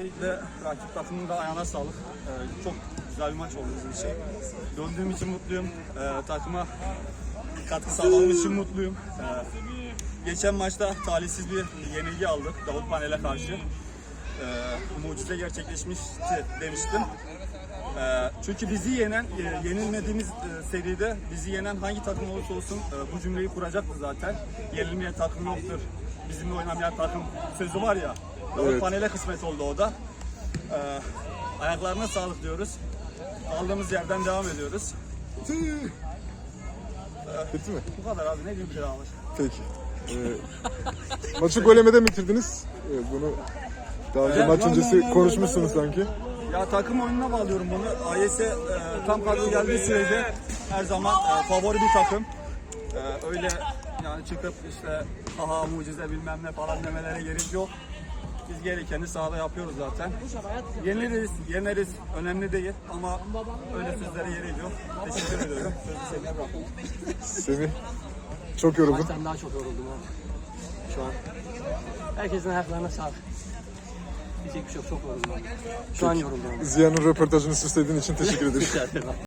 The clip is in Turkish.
Ve rakip takımın da ayağına sağlık. Ee, çok güzel bir maç oldu bizim için. Döndüğüm için mutluyum. Ee, takıma katkı sağladığım için mutluyum. Ee, geçen maçta talihsiz bir yenilgi aldık Davut Panel'e karşı. Ee, mucize gerçekleşmişti demiştim. Ee, çünkü bizi yenen, e, yenilmediğimiz e, seride bizi yenen hangi takım olursa olsun e, bu cümleyi kuracaktı zaten. Yenilmeyen takım yoktur, bizimle oynamayan takım sözü var ya. Evet. Panel'e kısmet oldu o da. Ee, ayaklarına sağlık diyoruz. Aldığımız yerden devam ediyoruz. Bitti mi? Bu kadar abi ne diyeyim ki daha var. Peki. Ee, maçı golemeden bitirdiniz. Ee, bunu daha önce maç öncesi konuşmuşsunuz sanki. Ya takım oyununa bağlıyorum bunu. AYS e, tam kadro geldiği sürece her zaman e, favori bir takım. E, öyle yani çıkıp işte aha mucize bilmem ne falan demelere gerek yok. Biz gerekeni sahada yapıyoruz zaten. Yeniliriz, yeneriz. Önemli değil ama öyle sözlere gerek yok. Teşekkür ediyorum. Sözü seninle bırakıyorum. Semih çok yoruldun. Maçtan daha çok yoruldum abi. Şu an. Herkesin ayaklarına sağlık. Diyecek bir şey yok. Çok yoruldum abi. Şu an yoruldum abi. Ziya'nın röportajını süslediğin için teşekkür ederim. Rica ederim abi.